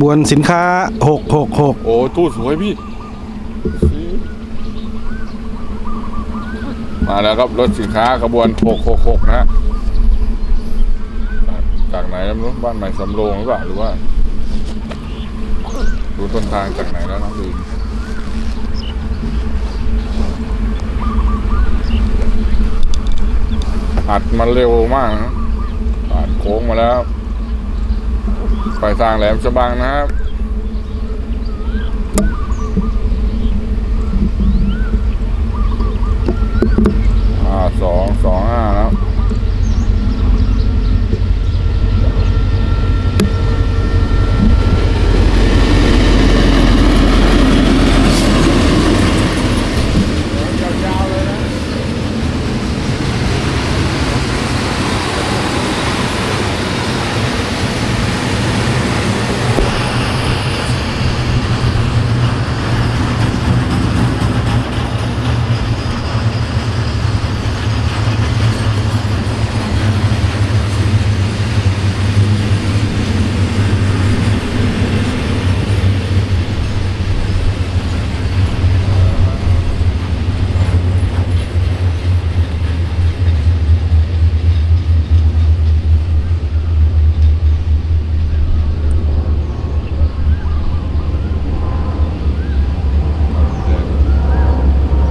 บวนสินค้าหกหกหกโอ้ตู้สวยพี่ มาแล้วครับรถสินค้าขบวน 666 นะฮะจากจากไหนไม่รู้บ้านใหม่สำโรงหรือเปล่าหรือว่าดูต้นทางจากไหนแล้วนะลืมอัดมันเร็วมากนะผ่านโค้งมาแล้ว ไปทางแหลมฉบังนะครับ อ่าสองสองห้าแล้ว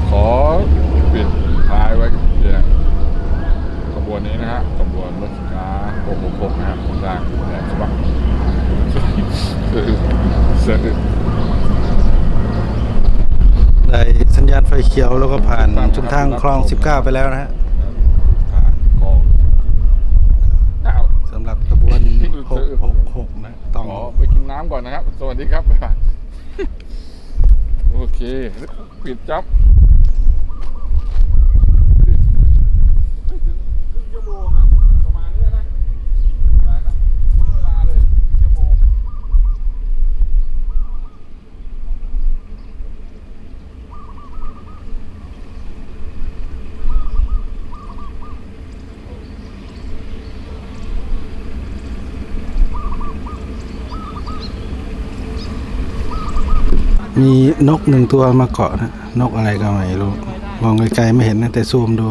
ขอปิดท้ายไว้เพียงขบวนนี้นะฮะขบวนรถสินค้า666นะฮะของทางแหลมฉบังเสร็จ ได้สัญญาณไฟเขียวแล้วก็ผ่านชุมทางคลอง 19 ไปแล้วนะฮะสำหรับขบวน666นะต้องขอไปกินน้ำก่อนนะครับ สวัสดีครับ โอเคปิดจับไม่ถึงครึ่งชั่วโมงอะประมาณนี้นะได้ครับเวลาเลยชั่วโมง มีนกหนึ่งตัวมาเกาะนะ นกอะไรก็ไม่รู้ มองไกลๆไม่เห็นนะแต่ซูมดู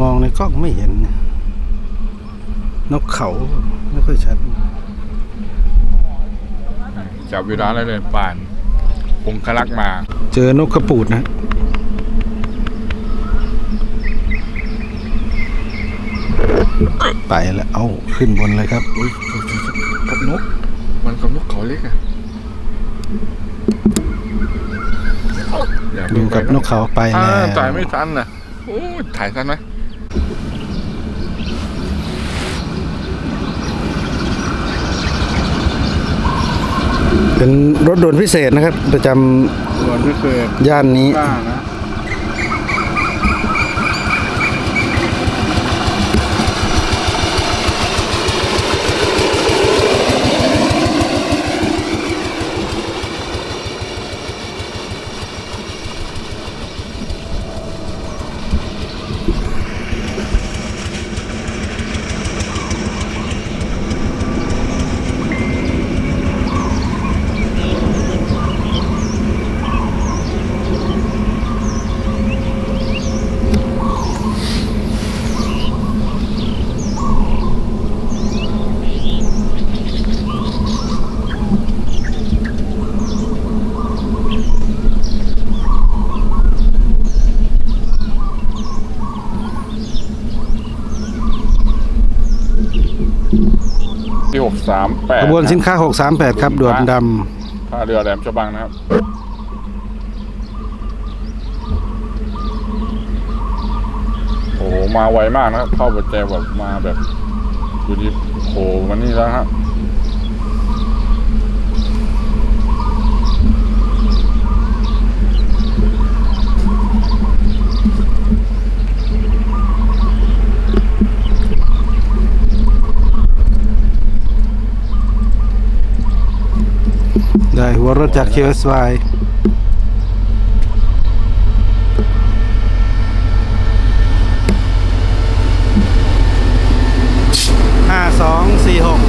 มองในกล้องไม่เห็นน กเขาไม่ค่อยชัด จับเวลาได้เลยป่านองคลักษ์มา เจอนกกระปูดนะไปแล้วเอาขึ้นบนเลยครับอุ้ยกับนก มันกับนกเขาเล็กอะาดูกับนกเขาไปอ่าแล้วถ่ายไม่ทันนะโอ้ยถ่ายทันไหม เป็นรถด่วนพิเศษนะครับ ประจส่วนพิเศษำย่านนี้กล้านะ กสามแปดขบวนสินค้า 638 ครับด่วนดท่าเรือแหลมฉบังนะครับ โอ้โหมาไวมากนะครับ เข้าปัจแจแบบมาแบบดูดิโผล่มานี่แล้วฮะ วรถจาก QSY ห้าสองสี่หก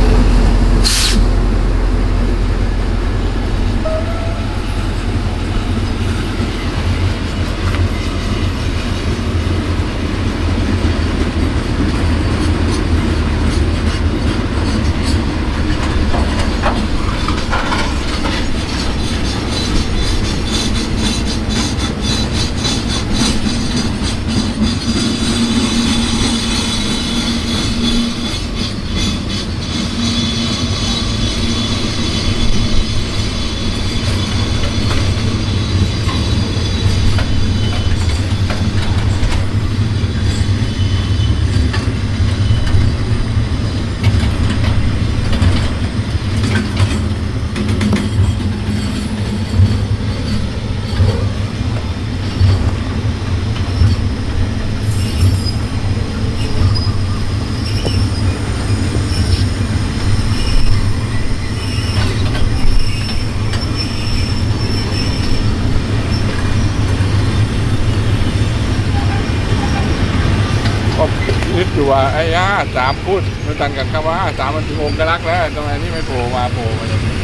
คิดอยู่ ว่าไอ้ย่าสามพูดมันตันกันครับว่าสามมันถึงองค์กรักแล้วทำไมนี่ไม่โผล่มาโผล่มาอย่างนี้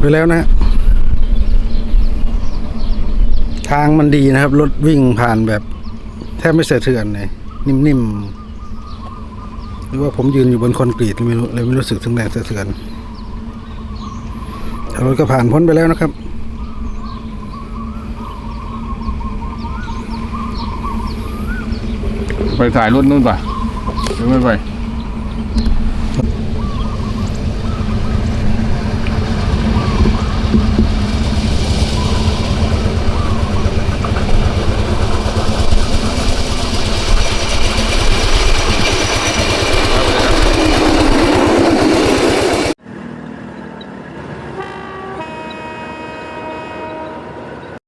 ไปแล้วนะ ทางมันดีนะครับ รถวิ่งผ่านแบบแทบไม่เสะเทือนเลยนิ่มๆ หรือว่าผมยืนอยู่บนคอนกรีตเลยไม่รู้เลยไม่รู้สึกถึงแรงสะเทือนรถก็ผ่านพ้นไปแล้วนะครับไปถ่ายรถนู่นป่ะหรือไม่ไป